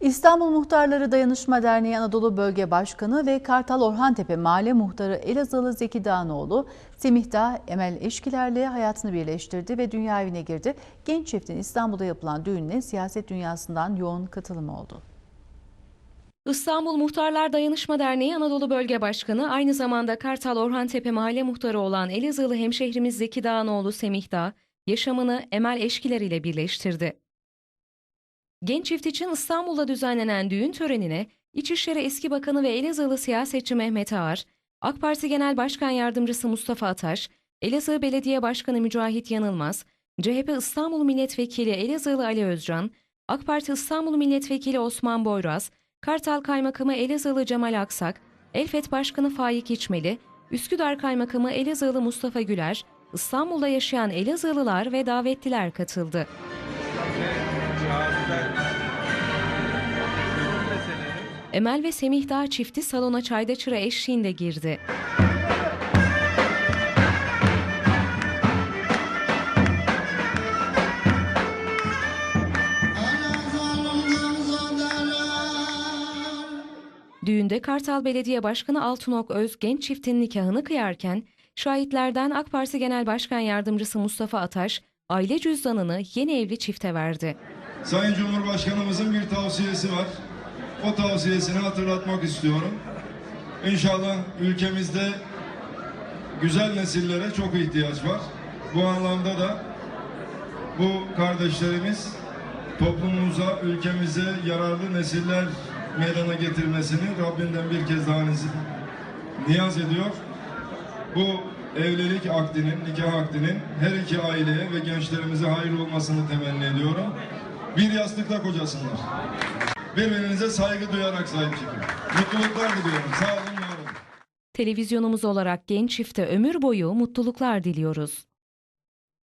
İstanbul Muhtarları Dayanışma Derneği Anadolu Bölge Başkanı ve Kartal Orhantepe Mahalle Muhtarı Elazığlı Zeki Dağınoğlu, Semih Dağ, Emel Eşkiler'le hayatını birleştirdi ve dünya evine girdi. Genç çiftin İstanbul'da yapılan düğününe siyaset dünyasından yoğun katılım oldu. İstanbul Muhtarlar Dayanışma Derneği Anadolu Bölge Başkanı aynı zamanda Kartal Orhantepe Mahalle Muhtarı olan Elazığlı hemşehrimiz Zeki Dağınoğlu Semih Dağ, yaşamını Emel Eşkiler ile birleştirdi. Genç çift için İstanbul'da düzenlenen düğün törenine İçişleri Eski Bakanı ve Elazığlı siyasetçi Mehmet Ağar, AK Parti Genel Başkan Yardımcısı Mustafa Ataş, Elazığ Belediye Başkanı Mücahit Yanılmaz, CHP İstanbul Milletvekili Elazığlı Ali Özcan, AK Parti İstanbul Milletvekili Osman Boyraz, Kartal Kaymakamı Elazığlı Cemal Aksak, Elfet Başkanı Faik İçmeli, Üsküdar Kaymakamı Elazığlı Mustafa Güler, İstanbul'da yaşayan Elazığlılar ve davetliler katıldı. Emel ve Semih Dağ çifti salona çayda çıra eşliğinde girdi. Düğünde Kartal Belediye Başkanı Altınok Öz genç çiftin nikahını kıyarken şahitlerden AK Parti Genel Başkan Yardımcısı Mustafa Ataş aile cüzdanını yeni evli çifte verdi. Sayın Cumhurbaşkanımızın bir tavsiyesi var. O tavsiyesini hatırlatmak istiyorum. İnşallah ülkemizde güzel nesillere çok ihtiyaç var. Bu anlamda da bu kardeşlerimiz toplumumuza, ülkemize yararlı nesiller meydana getirmesini Rabbinden bir kez daha niyaz ediyor. Bu evlilik akdinin, nikah akdinin her iki aileye ve gençlerimize hayırlı olmasını temenni ediyorum. Bir yastıkta kocasınlar. Birbirinize saygı duyarak sahip çıkın. Mutluluklar diliyorum. Sağ olun. Televizyonumuz olarak genç çifte ömür boyu mutluluklar diliyoruz.